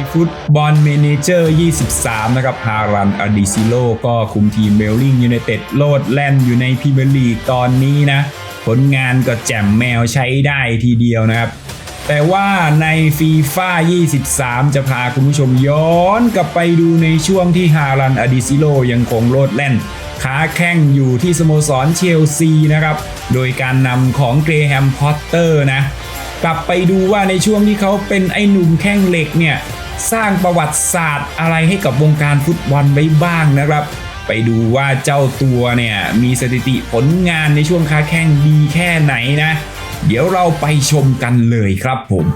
ีฟุตบอลเมนเจอร์ 23 นะครับ ฮารันอดิซิโลก็คุมทีมเบลลิงยูไนเต็ดโลดแล่นอยู่ในพรีเมียร์ลีกตอนนี้นะ ผลงานก็แจ่มแมวใช้ได้ทีเดียวนะครับ แต่ว่าในฟีฟ่า23 จะพาคุณผู้ชมย้อนกลับไปดูในช่วงที่ฮารันอดิซิโลยังคงโลดแล่นขาแข้งอยู่ที่สโมสรเชลซีนะครับ โดยการนำของเกรแฮมพอตเตอร์นะ กลับไปดูว่าในช่วงที่เขาเป็นไอ้หนุ่มแข้งเหล็กเนี่ย สร้างประวัติศาสตร์อะไรให้กับวงการฟุตบอลไว้บ้างนะครับ ไปดูว่าเจ้าตัวเนี่ยมีสถิติผลงานในช่วงค้าแข้งดีแค่ไหนนะ เดี๋ยวเราไปชมกันเลยครับผม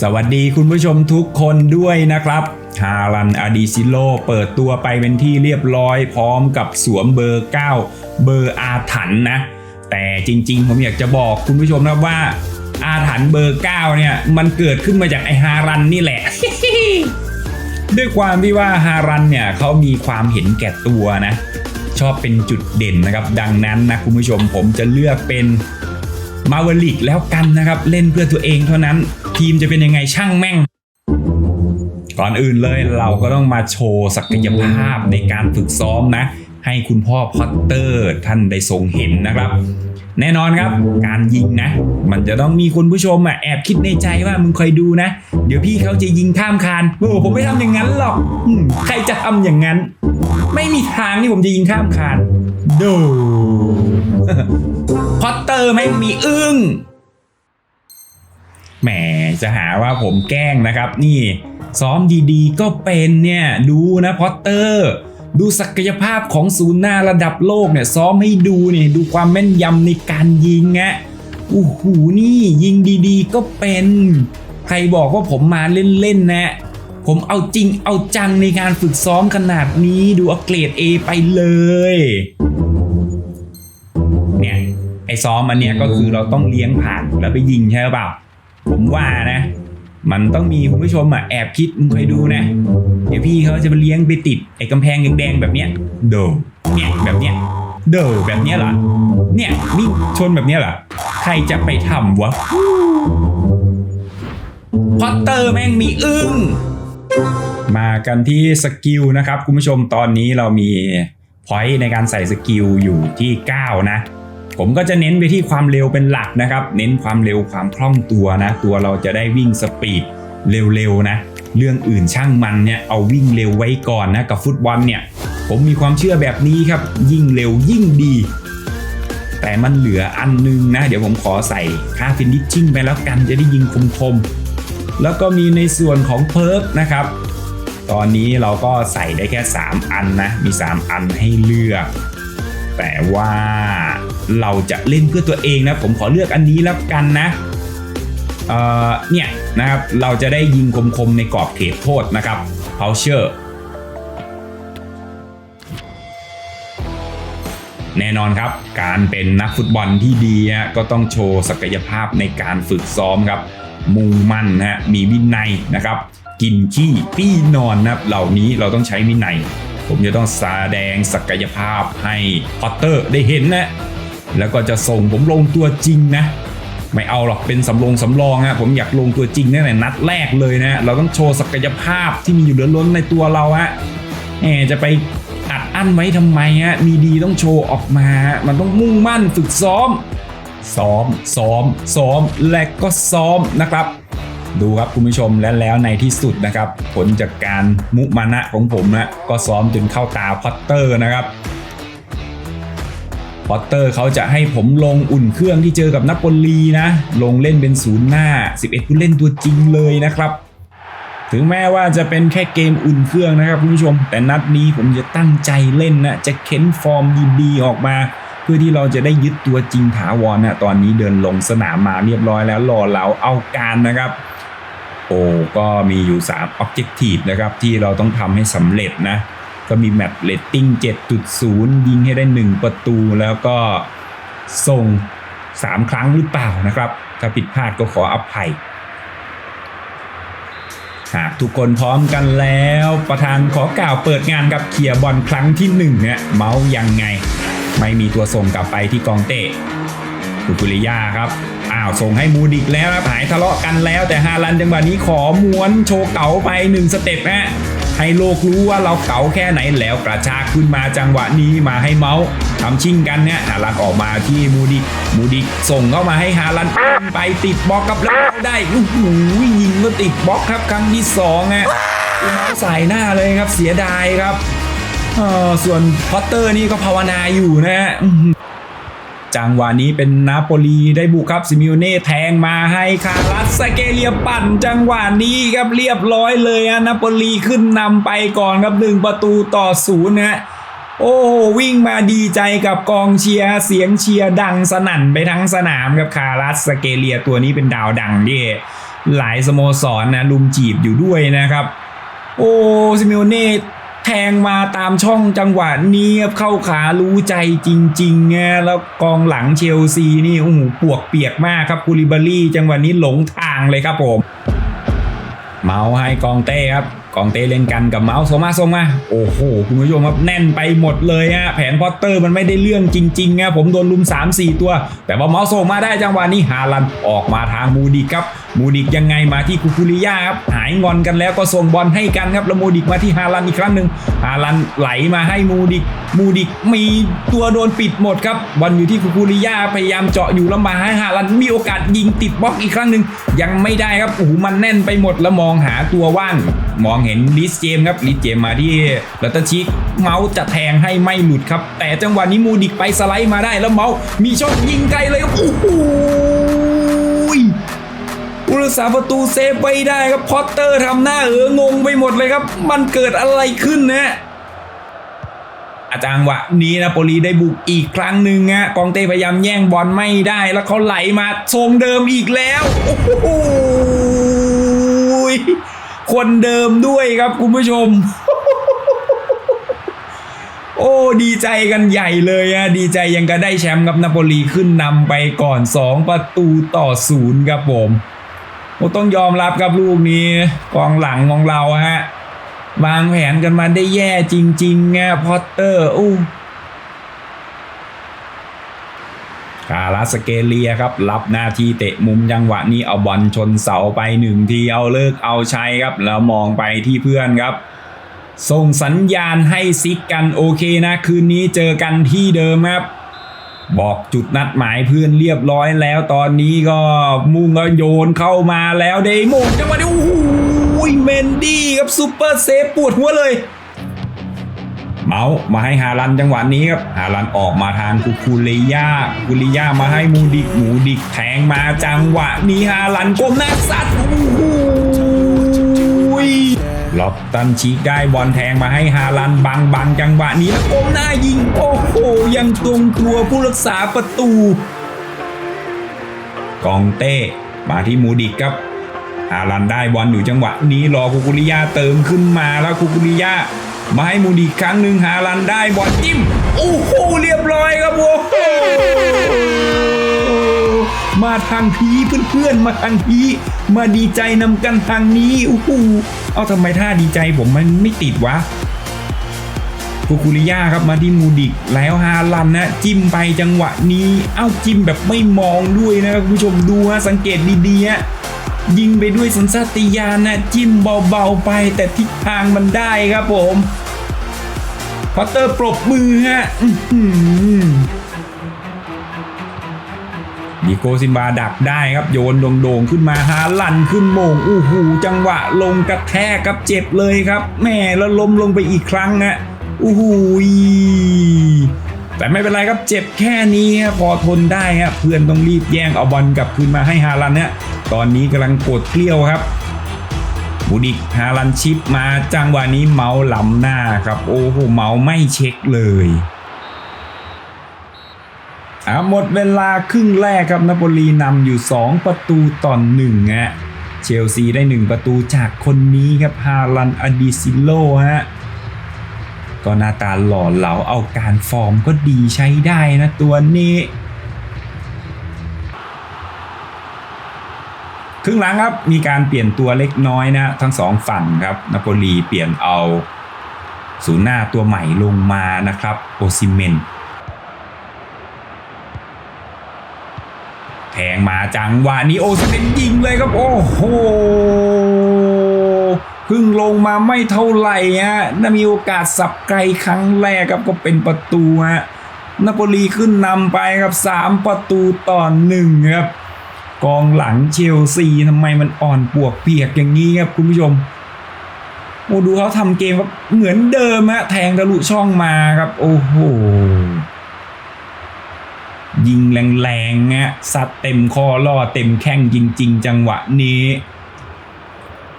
สวัสดีคุณผู้ชมทุกคนด้วยนะครับฮารันอาดิซิโลเปิดตัวไปเป็นที่เรียบร้อยพร้อมกับสวมเบอร์ 9 เบอร์อาถรรพ์นะ แต่จริงๆ ผมอยากจะบอกคุณผู้ชมนะว่า อาถรรพ์เบอร์9เนี่ย มันเกิดขึ้นมาจากไอฮารันนี่แหละ ด้วยความที่ว่าฮารันเนี่ยเขามีความเห็นแก่ตัวนะ ชอบเป็นจุดเด่นนะครับ ดังนั้นนะคุณผู้ชมผมจะเลือกเป็นมาวลิกแล้วกันนะครับ เล่นเพื่อตัวเองเท่านั้น ทีมจะเป็นยังไงช่างแม่ง ก่อนอื่นเลยเราก็ต้องมาโชว์ศักยภาพในการฝึกซ้อมนะ ให้คุณพ่อพอตเตอร์ท่านได้ทรงเห็นนะครับ แน่นอนครับการยิงนะ มันจะต้องมีคุณผู้ชมอะแอบคิดในใจว่ามึงคอยดูนะ เดี๋ยวพี่เขาจะยิงข้ามคานโอ้ผมไม่ทำอย่างนั้นหรอกใครจะทำอย่างนั้น ไม่มีทางที่ผมจะยิงข้ามคานดูพอตเตอร์ไม่มีอึ้งแหมจะหาว่าผมแกล้งนะครับ นี่ ซ้อมดีๆ ก็เป็นเนี่ย ดูนะพอตเตอร์ ดูศักยภาพของศูนย์หน้าระดับโลกเนี่ยซ้อมให้ดูเนี่ยดูความแม่นยำในการยิงอะโอ้โหนี่ยิงดีๆ ก็เป็น ใครบอกว่าผมมาเล่นๆนะ ผมเอาจริงเอาจังในการฝึกซ้อมขนาดนี้ดูเอาเกรด A ไปเลย เนี่ยไอซ้อมอันเนี้ยก็คือเราต้องเลี้ยงผ่านแล้วไปยิงใช่หรือเปล่า ผมว่านะ มันต้องมีคุณผู้ชมอะแอบคิดมึงคอยดูนะ เดี๋ยวพี่เขาจะมาเลี้ยงไปติดไอ้กำแพงแดงๆแบบเนี้ยโดเนี่ยแบบเนี้ยเดอแบบเนี้ยเหรอเนี่ยวิ่งชนแบบเนี้ยเหรอใครจะไปทำวะพอตเตอร์แม่งมีอึ้งมากันที่สกิลนะครับ คุณผู้ชมตอนนี้เรามีพอยต์ในการใส่สกิลอยู่ที่ 9 นะ ผมก็จะเน้นไปที่ความเร็วเป็นหลักนะครับ เน้นความเร็วความคล่องตัวนะ ตัวเราจะได้วิ่งสปีดเร็วๆนะ เรื่องอื่นช่างมันเนี่ยเอาวิ่งเร็วไว้ก่อนนะกับฟุตบอลเนี่ย ผมมีความเชื่อแบบนี้ครับ ยิ่งเร็วยิ่งดี แต่มันเหลืออันนึงนะ เดี๋ยวผมขอใส่ค่าฟินิชชิ่งไปแล้วกันจะได้ยิงคมๆ แล้วก็มีในส่วนของเพิร์กนะครับ ตอนนี้เราก็ใส่ได้แค่ 3 อันนะ มี 3 อันให้เลือก แต่ว่า เราจะเล่นเพื่อตัวเองนะ ผมขอเลือกอันนี้แล้วกันนะเเนี่ยนะครับเราจะได้ยิงคมๆในกรอบเขตโทษนะครับ p o u c h e r แน่นอนครับ การเป็นนักฟุตบอลที่ดีก็ต้องโชว์ศักยภาพในการฝึกซ้อมครับ มุ่งมั่นนะฮะมีวินัยนะครับ กินขี้ปี้นอนนะครับเหล่านี้เราต้องใช้วินัย ผมจะต้องแสดงศักยภาพให้พอตเตอร์ได้เห็นนะ แล้วก็จะส่งผมลงตัวจริงนะ ไม่เอาหรอกเป็นสำรองสำรองฮะผมอยากลงตัวจริงตั้งแต่นัดแรกเลยนะ เราต้องโชว์ศักยภาพที่มีอยู่เหลือล้นในตัวเราฮะแหมจะไปอัดอั้นไว้ทำไมฮะมีดีต้องโชว์ออกมา มันต้องมุ่งมั่นฝึกซ้อม ซ้อม ซ้อม ซ้อม และก็ซ้อมนะครับดูครับคุณผู้ชมและแล้วในที่สุดนะครับ ผลจากการมุมานะของผมนะก็ซ้อมจนเข้าตาพอตเตอร์นะครับ พอตเตอร์เขาจะให้ผมลงอุ่นเครื่องที่เจอกับนโปลีนะ ลงเล่นเป็นศูนย์หน้า 11 ผู้เล่นตัวจริงเลยนะครับ ถึงแม้ว่าจะเป็นแค่เกมอุ่นเครื่องนะครับคุณผู้ชม แต่นัดนี้ผมจะตั้งใจเล่นนะ จะเค้นฟอร์มดีๆออกมา เพื่อที่เราจะได้ยึดตัวจริงถาวรนะตอนนี้เดินลงสนามมาเรียบร้อยแล้วรอเราเอาการนะครับโอ้ก็มีอยู่3 Objective นะครับที่เราต้องทำให้สำเร็จนะ ก็มีแมตช์เรตติ้ง 7.0 ยิงให้ได้ 1 ประตูแล้วก็ส่ง 3 ครั้งหรือเปล่านะครับ ถ้าผิดพลาดก็ขออภัย หากทุกคนพร้อมกันแล้วประธานขอกล่าวเปิดงานกับเคียบอลครั้งที่1เนี่ยเมาส์ยังไง ไม่มีตัวส่งกลับไปที่กองเต้คุกุริยาครับ อ้าว ส่งให้มูดิกแล้วครับหายทะเลาะกันแล้วแต่ฮาลันจังหวะนี้ขอม้วนโชว์เก๋าไปหนึ่งสเต็ปฮะ ให้โลกรู้ว่าเราเก๋าแค่ไหนแล้วกระชากขึ้นมาจังหวะนี้มาให้เมาส์ทำชิ่งกันเนี่ยฮาลันออกมาที่มูดิมูดิส่งเข้ามาให้ฮาลันไปติดบล็อกกับแล้วได้โอ้โหยิงก็ติดบล็อกครับครั้งที่สองฮะเมาส์ใส่หน้าเลยครับเสียดายครับเออส่วนพอตเตอร์นี่ก็ภาวนาอยู่นะฮะ จังหวะนี้เป็นนาโปลีได้บุกครับซิมิโอเน่แทงมาให้คารัสสเกเลียปั่นจังหวะนี้ครับเรียบร้อยเลยอะนาโปลีขึ้นนำไปก่อนครับหนึ่งประตูต่อศูนย์นะฮะโอ้วิ่งมาดีใจกับกองเชียร์เสียงเชียร์ดังสนั่นไปทั้งสนามครับคารัสสเกเลียตัวนี้เป็นดาวดังที่หลายสโมสรนะลุมจีบอยู่ด้วยนะครับ โอ้ซิมิโอเน่ แทงมาตามช่องจังหวะนี้ครับเข้าขารู้ใจจริงๆไงแล้วกองหลังเชลซีนี่โอ้โหปวกเปียกมากครับคูลิบารี่จังหวะนี้หลงทางเลยครับผม เมาส์ให้กองเต้ครับกองเต้เล่นกันกับเมาส์โซมาโซมาโอ้โห คุณผู้ชมครับแน่นไปหมดเลยฮะแผนพอตเตอร์มันไม่ได้เรื่องจริงๆนะผมโดนลุม 3-4 ตัว แต่ว่าเมาส์โซมาได้จังหวะนี้ฮาลันออกมาทางมูดิกครับ มูดิกยังไงมาที่คูคูริยาครับหายงอนกันแล้วก็ส่งบอลให้กันครับแล้วมูดิกมาที่ฮาลันอีกครั้งหนึ่งฮาลันไหลมาให้มูดิก มูดิกมีตัวโดนปิดหมดครับบอลอยู่ที่คูคูริยาพยายามเจาะอยู่แล้วมาให้ฮาลันมีโอกาสยิงติดบล็อกอีกครั้งหนึ่งยังไม่ได้ครับโอ้โหมันแน่นไปหมดแล้วมองหาตัวว่าง มองเห็นลิสเจมครับลิสเจมมาที่ลัตชิกเมาส์จะแทงให้ไม่หลุดครับ แต่จังหวะนี้มูดิกไปสไลด์มาได้แล้วเมาส์มีช็อตยิงไกลเลยครับโอ้โห อุรสาประตูเซฟไว้ได้ครับพอตเตอร์ทำหน้าเอองงไปหมดเลยครับ มันเกิดอะไรขึ้นนะอาจารย์วะนี้นะโปลีได้บุกอีกครั้งหนึ่งฮะกองเต้พยายามแย่งบอลไม่ได้ แล้วเขาไหลมาทรงเดิมอีกแล้ว โอ้โหคนเดิมด้วยครับคุณผู้ชม โอ้ ดีใจกันใหญ่เลยอะดีใจยังก็ได้แชมป์กับนาโปลีขึ้นนำไปก่อน 2 ประตูต่อศูนย์ครับผม ต้องยอมรับครับลูกนี้กองหลังของเราฮะวางแผนกันมาได้แย่จริงๆไงพอตเตอร์อู้คาราสเกเลียครับ รับหน้าที่เตะมุมจังหวะนี้เอาบอลชนเสาไปหนึ่งทีเอาเลิกเอาใช้ครับ แล้วมองไปที่เพื่อนครับ ส่งสัญญาณให้ซิกกันโอเคนะ คืนนี้เจอกันที่เดิมครับ บอกจุดนัดหมายเพื่อนเรียบร้อยแล้วตอนนี้ก็มุ่งก็โยนเข้ามาแล้วเดโมงจังหวะนี้โอ้โหเมนดี้ครับซูเปอร์เซฟปวดหัวเลย เมาส์มาให้ฮารันจังหวะนี้ครับฮารันออกมาทางคูคูเลยาคูลิยามาให้มูดิกมูดิกแทงมาจังหวะนี้ฮารันก้มหน้าซัดโอ้โห ล็อบตันชีกได้บอลแทงมาให้ฮารันบังบังจังหวะนี้แล้วก้มหน้ายิง โอ้โห ยังตรงตัวผู้รักษาประตู กองเต้มาที่มูดิกครับฮาลันได้บอลอยู่จังหวะนี้รอคุกุริยาเติมขึ้นมาแล้วคุกุริยามาให้มูดีครั้งหนึ่งฮาลันได้บอลจิ้มโอ้โหเรียบร้อยครับโอ้โหมาทางพีเพื่อนๆมาทางพีมาดีใจนำกันทางนี้โอ้โห เอาทำไมท่าดีใจผมมันไม่ติดวะคูคูริยาครับมาที่มูดิกแล้วฮาลันนะ จิ้มไปจังหวะนี้ เอ้าจิ้มแบบไม่มองด้วยนะคุณผู้ชมดูฮะสังเกตดีๆฮะยิงไปด้วยสัญชาตญาณนะจิ้มเบาๆไปแต่ทิศทางมันได้ครับผมพอตเตอร์ปรบมือฮะ ดิโกซินบาดักได้ครับโยนโด่งๆขึ้นมาฮาลันขึ้นโมงอู้หูจังหวะลงกระแทกครับเจ็บเลยครับแม่แล้วล้มลงไปอีกครั้งนะอู้หูยแต่ไม่เป็นไรครับเจ็บแค่นี้พอทนได้ฮะเพื่อนต้องรีบแย่งเอาบอลกลับคืนมาให้ฮาลันเนี่ยตอนนี้กำลังปวดเกลี้ยวครับบูดิกฮาลันชิปมาจังหวะนี้เมาหล้ำหน้าครับ โอ้โหเมาไม่เช็คเลย อะหมดเวลาครึ่งแรกครับนาโปลีนำอยู่ 2 ประตูต่อหนึ่งฮะเชลซีได้ 1 ประตูจากคนนี้ครับฮาลันอดิซิโลฮะก็หน้าตาหล่อเหลาเอาการฟอร์มก็ดีใช้ได้นะตัวนี้ครึ่งหลังครับมีการเปลี่ยนตัวเล็กน้อยนะ ทั้งสองฝั่งครับนาโปลีเปลี่ยนเอาศูนย์หน้าตัวใหม่ลงมานะครับโอซิเมน แท งมาจังหวะนี้โอซิเมนยิงเลยครับโอ้โหเพึ่งลงมาไม่เท่าไหร่ฮะน่ามีโอกาสสับไกลครั้งแรกครับก็เป็นประตูฮะนาโปลีขึ้นนำไปครับ 3 ประตูต่อหนึ่งครับ กองหลังเชลซีทำไมมันอ่อนปวกเปียกอย่างนี้ครับคุณผู้ชมโอ้ดูเขาทำเกมครับเหมือนเดิมฮะแทงทะลุช่องมาครับ โอ้โห ยิงแรงๆฮะซัดเต็มคอล่อเต็มแข้งจริง ๆ จังหวะนี้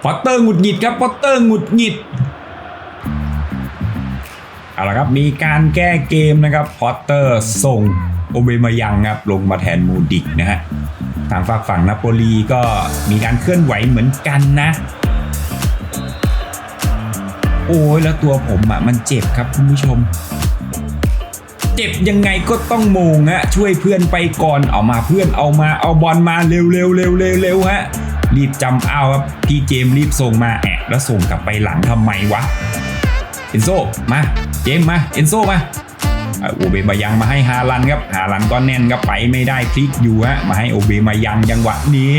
พอตเตอร์หงุดหงิดครับพอตเตอร์หงุดหงิดเอาละครับมีการแก้เกมนะครับพอตเตอร์ส่งโอเบมายังครับลงมาแทนมูดิกนะฮะทางฝากฝั่งนาโปลีก็มีการเคลื่อนไหวเหมือนกันนะ โอ้ยแล้วตัวผมอะมันเจ็บครับคุณผู้ชม เจ็บยังไงก็ต้องโมงฮะช่วยเพื่อนไปก่อนเอามาเพื่อนเอามาเอาบอลมาเร็วเร็วเร็วเร็วเร็วฮะรีบจำเอาครับพี่เจมรีบส่งมาแอะแล้วส่งกลับไปหลังทำไมวะเอนโซมาเจมมาเอนโซมาโอเบมายังมาให้ฮาลันครับฮาลันก็แน่นครับไปไม่ได้พลิกอยู่ฮะมาให้โอเบมายังจังหวะนี้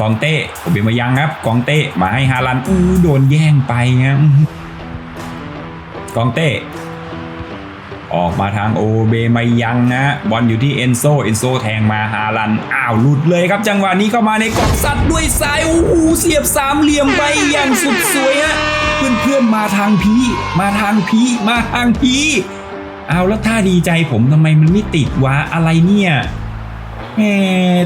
กองเต้โอเบมายังครับกองเต้มาให้ฮาลันอู้โดนแย่งไปครับกองเต้ ออกมาทางโอเบมายังนะบอลอยู่ที่เอนโซเอนโซแทงมาฮาลัน อ้าวหลุดเลยครับจังหวะนี้เข้ามาในกรอบซัดด้วยซ้ายโอ้โหเสียบสามเหลี่ยมไปอย่างสุดสวยฮะเพื่อนเพื่อนมาทางพีมาทางพีมาทางพีเอาแล้วท่าดีใจผมทำไมมันไม่ติดวะอะไรเนี่ยแหม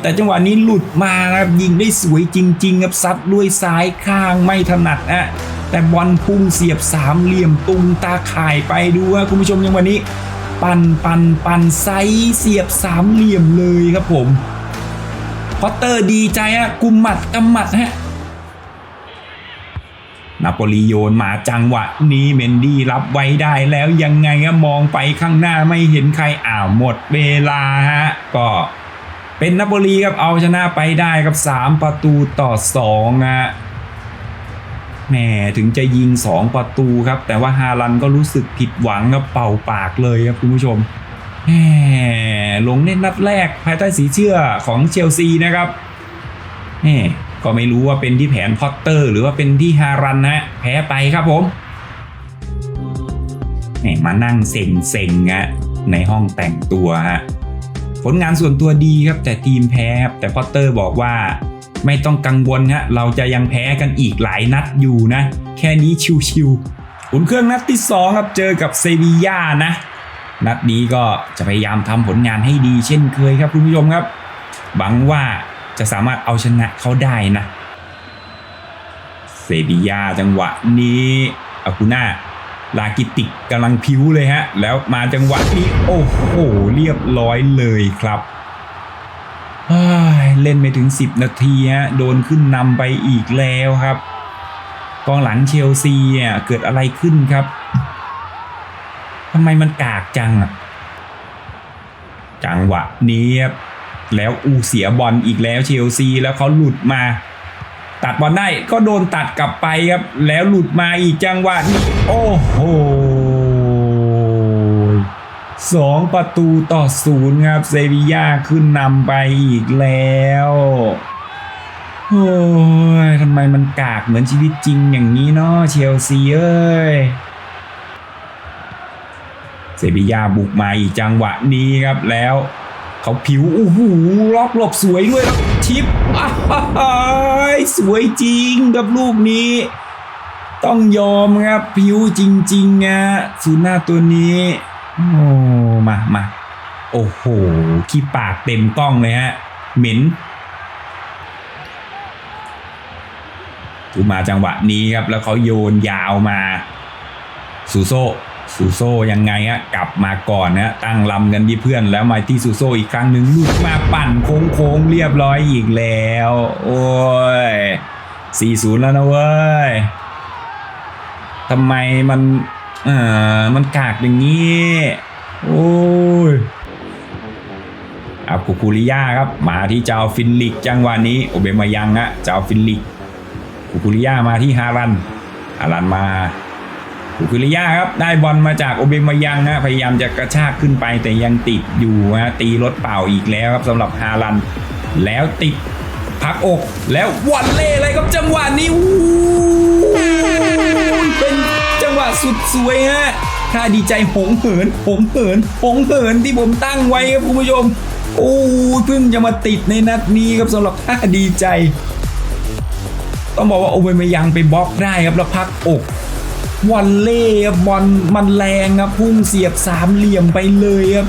แต่จังหวะนี้หลุดมาครับยิงได้สวยจริง ๆ ครับซัดด้วยซ้ายข้างไม่ถนัดอะ แต่บอลพุ่งเสียบสามเหลี่ยมตุงตาข่ายไปดูว่าคุณผู้ชมยังวันนี้ ปันปันปันไซส์เสียบสามเหลี่ยมเลยครับผมพอตเตอร์ดีใจอะกุมหมัดกำหมัดฮะนาโปลีโยนมาจังหวะนี้เมนดี้รับไว้ได้แล้วยังไงอะมองไปข้างหน้าไม่เห็นใครอ้าวหมดเวลาฮะก็เป็นนาโปลีครับเอาชนะไปได้ครับ 3 ประตูต่อ2อะ แหมถึงจะยิง 2 ประตูครับ แต่ว่าฮาลันก็รู้สึกผิดหวังครับเป่าปากเลยครับคุณผู้ชมแหมลงเล่นนัดแรกภายใต้สีเชื่อของเชลซีนะครับแหมก็ไม่รู้ว่าเป็นที่แผนพอตเตอร์ หรือว่าเป็นที่ฮารันนะ แพ้ไปครับผมแหมมานั่งเซ็งเซ็งๆอะในห้องแต่งตัวฮะผลงานส่วนตัวดีครับแต่ทีมแพ้ครับแต่พอตเตอร์บอกว่า ไม่ต้องกังวลฮะเราจะยังแพ้กันอีกหลายนัดอยู่นะ แค่นี้ชิวๆอุ่นเครื่องนัดที่2ครับเจอกับเซบีย่านะ นัดนี้ก็จะพยายามทำผลงานให้ดีเช่นเคยครับคุณผู้ชมครับหวังว่าจะสามารถเอาชนะเขาได้นะ เซบีย่าจังหวะนี้อากูน่าลากิติกกำลังพิ้วเลยฮะ แล้วมาจังหวะนี้ โอ้โห เรียบร้อยเลยครับ เล่นไปถึง 10 นาทีฮะโดนขึ้นนำไปอีกแล้วครับกองหลังเชลซีอะเกิดอะไรขึ้นครับทำไมมันกากจังอะจังหวะนี้ครับแล้วอูเสียบอลอีกแล้วเชลซีแล้วเขาหลุดมา ตัดบอลได้ก็โดนตัดกลับไปครับ แล้วหลุดมาอีกจังหวะนี้โอ้โห สองประตูต่อศูนย์ครับเซบีย่าขึ้นนำไปอีกแล้วโอ้ยทำไมมันกากเหมือนชีวิตจริงอย่างนี้เนาะเชลซีเอ้ยเซบียาบุกมาอีกจังหวะนี้ครับแล้ว เขาผิวโอ้โหล็อกหลบสวยด้วยครับชิปสวยจริงกับลูกนี้ ต้องยอมครับผิวจริงๆนะสูหน้าตัวนี้ โอ้มามาโอ้โหขี้ปากเต็มกล้องเลยฮะ เหม็นถูมาจังหวะนี้ครับ แล้วเขาโยนยาวมาซูโซซูโซยังไงฮะกลับมาก่อนนะตั้งลำกันที่เพื่อนแล้วมาที่ซูโซอีกครั้งหนึ่งลุดมาปั่นโค้งๆเรียบร้อยอีกแล้ว โอ้ย 4-0 แล้วนะเว้ยทำไมมัน อ่อมันกากอย่างนี้ โอ้ยอาคูคูริยาครับ มาที่เจ้าฟินลิกจังหวะนี้ โอเบมายังฮะเจ้าฟินลิกคูคูริยามาที่ฮารันฮารันมาอุคุริยาครับ ได้บอลมาจากโอเบมายังฮะพยายามจะกระชากขึ้นไปแต่ยังติดอยู่ฮะตีรถเปล่าอีกแล้วครับสำหรับฮาลันแล้วติดพักอกแล้ววันเล่เลยครับจังหวะนี้ สวยฮะถ้าดีใจหงเหินหงเหินหงเหินที่ผมตั้งไว้ครับคุณผู้ชม โอ้เพิ่งจะมาติดในนัดนี้ครับสำหรับท่าดีใจ ต้องบอกว่าโอเบมยังไปบล็อกได้ครับแล้วพักอกวอลเล่ครับบอลมันแรงครับพุ่งเสียบสามเหลี่ยมไปเลยครับ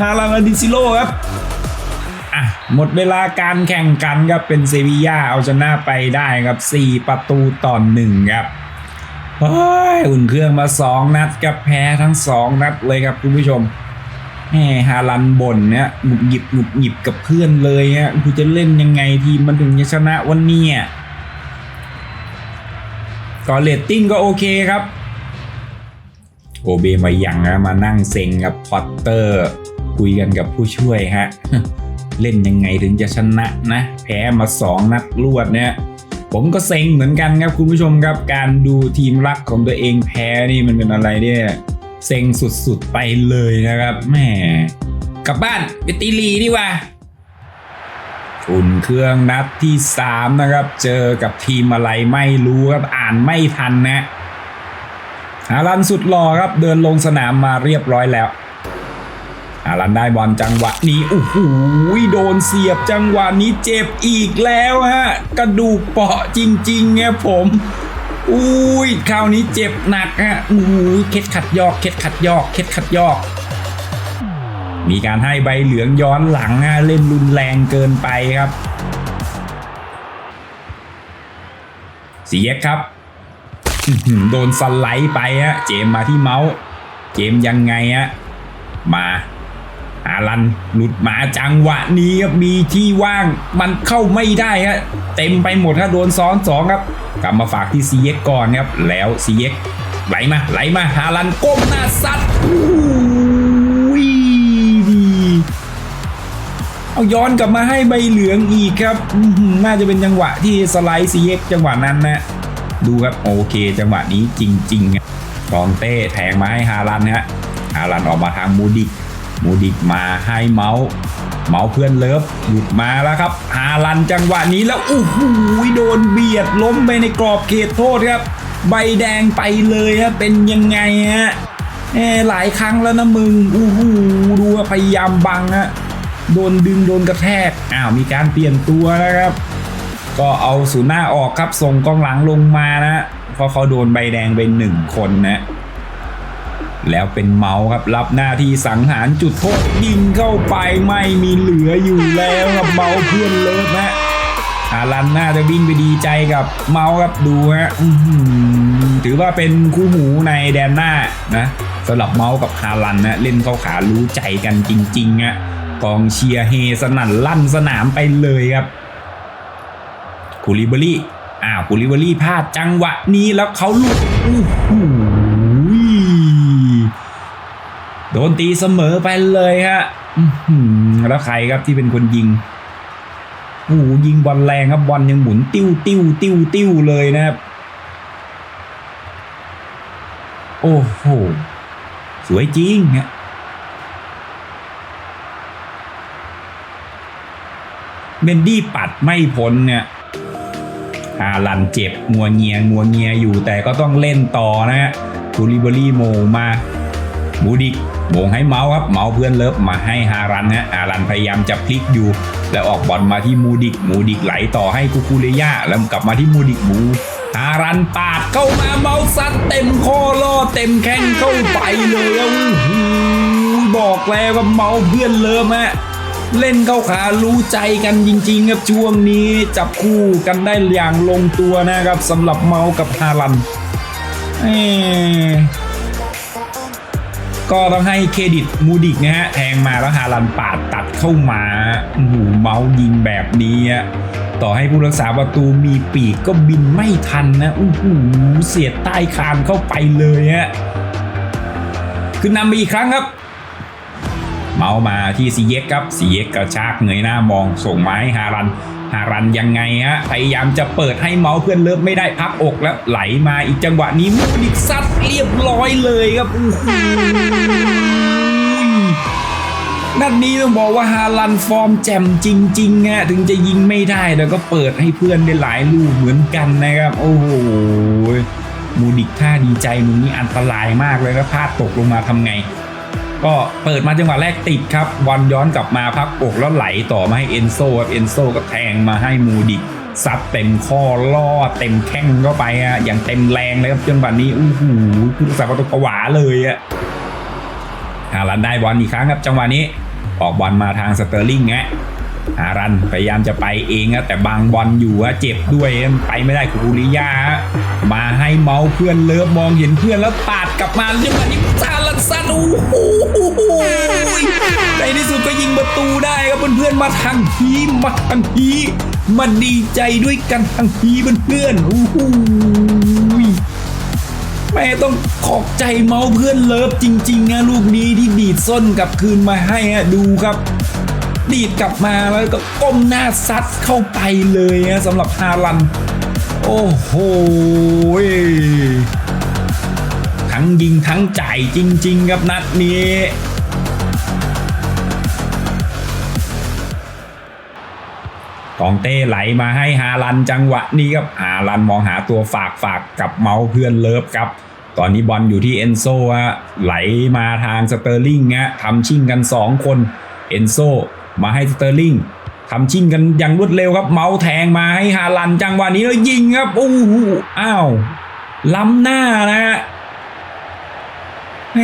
ฮาลังอดิซิโลครับอะหมดเวลาการแข่งกันครับเป็นเซบีย่าเอาชนะไปได้ครับ 4 ประตูต่อหนึ่งครับ เฮ้ยอุ่นเครื่องมา2นัดกับแพ้ทั้ง2นัดเลยครับคุณผู้ชมแหมฮาลันบ่นเนี่ยหงุดหงิดหงุดหงิดกับเพื่อนเลยฮะกูจะเล่นยังไงทีมมันถึงจะชนะวันนี้ก็เรตติ้งก็โอเคครับโอเบมาอยังนะมานั่งเซ็งกับพอตเตอร์ คุยกันกับผู้ช่วยฮะ เล่นยังไงถึงจะชนะนะ แพ้มา2นัดรวดเนี่ย ผมก็เซ็งเหมือนกันครับคุณผู้ชมครับ การดูทีมรักของตัวเองแพ้นี่มันเป็นอะไรเนี่ยเซ็งสุดๆไปเลยนะครับแหมกลับบ้านไปตีลีดีกว่าอุ่นเครื่องนัดที่ 3 นะครับ เจอกับทีมอะไรไม่รู้ครับอ่านไม่ทันนะฮาลันสุดหล่อครับเดินลงสนามมาเรียบร้อยแล้ว อารันได้บอลจังหวะนี้โอ้โหโดนเสียบจังหวะนี้เจ็บอีกแล้วฮะ กระดูกเปาะจริงๆไงผมอุ้ยคราวนี้เจ็บหนักฮะอู้ยเคล็ดขัดยอกเคล็ดขัดยอกเคล็ดขัดยอก มีการให้ใบเหลืองย้อนหลังฮะเล่นรุนแรงเกินไปครับสีเย็กครับ โดนสไลด์ไปฮะเจมมาที่เมาส์ เจมยังไงฮะมา อารันหลุดมาจังหวะนี้ครับมีที่ว่างมันเข้าไม่ได้ฮะเต็มไปหมดฮะโดนซ้อนสองครับ กลับมาฝากที่ซีเอ็กก่อนครับ แล้วซีเอ็กไหลมาไหลมาฮารันก้มหน้าซัดเอาย้อนกลับมาให้ใบเหลืองอีกครับ น่าจะเป็นจังหวะที่สไลด์ซีเอ็กจังหวะนั้นนะดูครับโอเค จังหวะนี้จริงๆอะกองเต้แทงมาให้ฮารันฮะอารันออกมาทางมูดิก มูดิกมาให้เมาส์เมาส์เพื่อนเลิฟหยุดมาแล้วครับอารันจังหวะนี้แล้วอู้หูโดนเบียดล้มไปในกรอบเขตโทษครับ ใบแดงไปเลยฮะเป็นยังไงฮะแหลายครั้งแล้วนะมึงอู้หูดูว่าพยายามบังฮะโดนดึงโดนกระแทกอ้าวมีการเปลี่ยนตัวนะครับ ก็เอาศูนย์หน้าออกครับส่งกองหลังลงมานะเพราะเขาโดนใบแดงไปหนึ่งคนนะ แล้วเป็นเมาส์ครับรับหน้าที่สังหารจุดโทษยิงเข้าไปไม่มีเหลืออยู่แล้วครับเมาส์เพื่อนเลิฟนะอารันน่าจะวิ่งไปดีใจกับเมาส์ครับดูฮะถือว่าเป็นคู่หูในแดนหน้านะสำหรับเมาส์กับฮารันนะเล่นเข้าขารู้ใจกันจริงๆอะกองเชียร์เฮสนั่นลั่นสนามไปเลยครับคูลิเบอรี่อ้าวคูลิเบอรี่พลาดจังหวะนี้แล้วเขาลุดอู้หู โดนตีเสมอไปเลยฮะอื้อหือแล้วใครครับที่เป็นคนยิงโอ้โหยิงบอลแรงครับบอลยังหมุนติ้วติ้วติ้วติ้วเลยนะครับ โอ้โห สวยจริงฮะเมนดี้ปัดไม่พ้นเนี่ยฮาลันเจ็บงัวเงียงัวเงียอยู่แต่ก็ต้องเล่นต่อนะฮะทูริเบอรี่โมมาบูดิก โมงให้เมาส์ครับเมาส์เพื่อนเลิฟมาให้ฮารันฮะฮารันพยายามจะพลิกอยู่ แล้วออกบอลมาที่มูดิกมูดิกไหลต่อให้คูคูเรย่าแล้วกลับมาที่มูดิกบูฮารันปาดเข้ามาเมาส์ซัดเต็มข้อล่อเต็มแข้งเข้าไปเลยอะอู้บอกแล้วว่าเมาส์เพื่อนเลิฟฮะเล่นเข้าขารู้ใจกันจริงๆครับช่วงนี้จับคู่กันได้อย่างลงตัวนะครับสำหรับเมาส์กับฮาลันเอ ก็ต้องให้เครดิตมูดิกนะฮะแทงมาแล้วฮาลันปาดตัดเข้ามาโอ้โหเมาส์ยิงแบบนี้ต่อให้ผู้รักษาประตูมีปีกก็บินไม่ทันนะโอ้โหเสียดใต้คานเข้าไปเลยฮะขึ้นนำไปอีกครั้งครับ เมาส์มาที่ซีเย็กครับซีเย็กกระชากเงยหน้ามองส่งไม้ฮารัน ฮารันยังไงฮะพยายามจะเปิดให้เมาส์เพื่อนเลิฟไม่ได้พักอกแล้วไหลมาอีกจังหวะนี้มูนิกซัดเรียบร้อยเลยครับโอ้โหนัดนี้ต้องบอกว่าฮาลันฟอร์มแจ่มจริงๆฮะถึงจะยิงไม่ได้แต่ก็เปิดให้เพื่อนได้หลายลูกเหมือนกันนะครับ โอ้โหมูนิกท่าดีใจมุมนี้อันตรายมากเลยครับพลาดตกลงมาทำไง ก็เปิดมาจังหวะแรกติดครับบอลย้อนกลับมาพักอกแล้วไหลต่อมาให้เอนโซครับเอนโซก็แทงมาให้มูดิซัดเต็มข้อล่อเต็มแข้งเข้าไปอะอย่างเต็มแรงเลยครับจนบัดนี้อู้หูผู้รักษาประตูผวาเลยอะฮาลันได้บอลอีกครั้งครับจังหวะนี้ออกบอลมาทางสเตอร์ลิงฮะฮารันพยายามจะไปเองอะแต่บางบอลอยู่อะเจ็บด้วยไปไม่ได้คูบูริยามาให้เมาเพื่อนเลิฟมองเห็นเพื่อนแล้วปาดกลับมาจังหวะนี้ซา ลันซันโอ้โหในที่สุดก็ยิงประตูได้ครับเพื่อนๆมาทางทีมาทางทีมาดีใจด้วยกันทางทีเพื่อนๆโอ้โหแม่ต้องขอบใจเมาส์เพื่อนเลิฟจริง ๆ นะลูกนี้ที่ดีดส้นกลับคืนมาให้ฮะดูครับ ดีดกลับมาแล้วก็ก้มหน้าซัดเข้าไปเลยนะสำหรับฮาลัน โอ้โห ยิงทั้งจ่ายจริง ๆ ครับนัดนี้กองเต้ไหลมาให้ฮาลันจังหวะนี้ครับฮาลันมองหาตัวฝากฝากกับเมาส์เพื่อนเลิฟครับ ตอนนี้บอลอยู่ที่เอนโซฮะไหลมาทางสเตอร์ลิงฮะทำชิ่งกัน 2 คนเอนโซมาให้สเตอร์ลิงทำชิ่งกันอย่างรวดเร็วครับ เมาส์แทงมาให้ฮาลันจังหวะนี้แล้วยิงครับโอ้โหอ้าวล้ำหน้านะฮะ แหม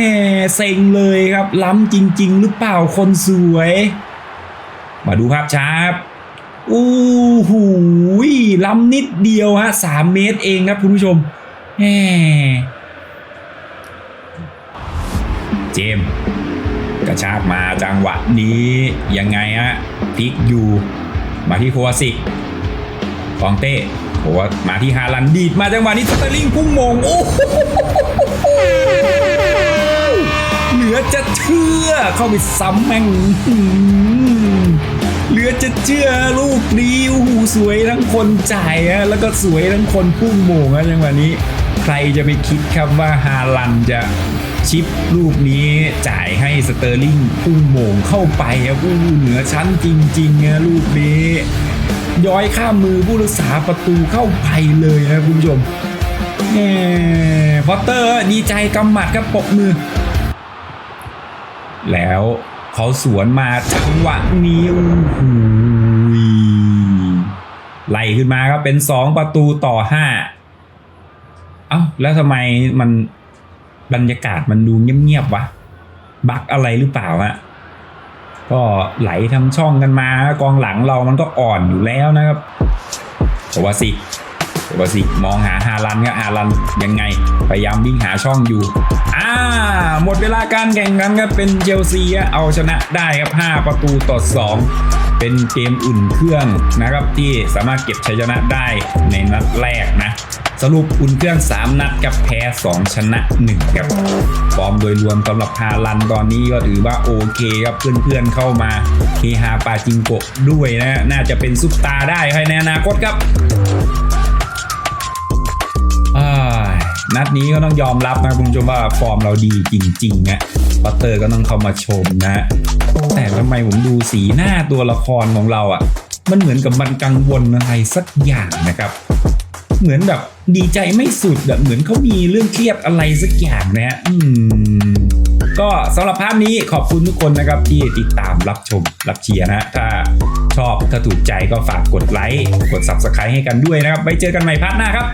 เซ็งเลยครับ ล้ำจริง ๆ หรือเปล่าคนสวย มาดูภาพช้าบอู้หูยล้ำนิดเดียวฮะสามเมตรเองครับคุณผู้ชมแหมเจมส์กระชากมาจังหวะนี้ยังไงฮะพลิกอยู่มาที่โควาสิกกองเต้โหมาที่ฮาลันดีดมาจังหวะนี้สเตอร์ลิงพุ่งมงโอ้ ลือจะเชื่อ เข้าไปซ้ำแม่งเหลือจะเชื่อลูกนี้โอ้โหสวยทั้งคนจ่ายอะแล้วก็สวยทั้งคนพุ่งโมงอะจังหวะนี้ ใครจะไปคิดครับว่าฮาลันจะชิปลูกนี้จ่ายให้สเตอร์ลิงพุ่งโมงเข้าไปอะโอ้เหนือชั้นจริงๆอะลูกนี้ย้อยข้ามมือผู้รักษาประตูเข้าไปเลยนะคุณผู้ชมแหมพอตเตอร์ดีใจกำหมัดครับปรบมือ แล้วเขาสวนมาจังหวะนี้โอ้โหไล่ขึ้นมาครับเป็น2ประตูต่อ5เอ้าแล้วทำไมมันบรรยากาศมันดูเงียบๆวะ บักอะไรหรือเปล่าฮะก็ไหลทำช่องกันมากองหลังเรามันก็อ่อนอยู่แล้วนะครับโควาสิโควาสิมองหาฮาลันก็ฮาลันยังไง พยายามวิ่งหาช่องอยู่ หมดเวลาการแข่งขันครับเป็นเชลซีเอาชนะได้ครับ 5 ประตูต่อ 2 เป็นเกมอุ่นเครื่องนะครับที่สามารถเก็บชัยชนะได้ในนัดแรกนะสรุปอุ่นเครื่อง 3 นัดกับแพ้ 2 ชนะ 1 ครับ ฟอร์มโดยรวมสำหรับฮาลันตอนนี้ก็ถือว่าโอเคครับเพื่อนๆเข้ามาเฮฮาปาจิงโกะด้วยนะ น่าจะเป็นซุปตาร์ได้ภายในอนาคตครับ นัดนี้ก็ต้องยอมรับนะคุณผู้ชมว่าฟอร์มเราดีจริงๆนะปัตเตอร์ก็ต้องเข้ามาชมนะ แต่ทำไมผมดูสีหน้าตัวละครของเราอะ่ะ มันเหมือนกับมันกังวลอะไรสักอย่างนะครับ เหมือนแบบดีใจไม่สุดแบบเหมือนเขามีเรื่องเครียดอะไรสักอย่างนะฮะอืมก็สำหรับภาพนี้ขอบคุณทุกคนนะครับที่ติดตามรับชมรับเชียร์นะ ถ้าชอบถ้าถูกใจก็ฝากกดไลค์กด Subscribe ให้กันด้วยนะครับไว้เจอกันใหม่พาร์ทหน้าครับ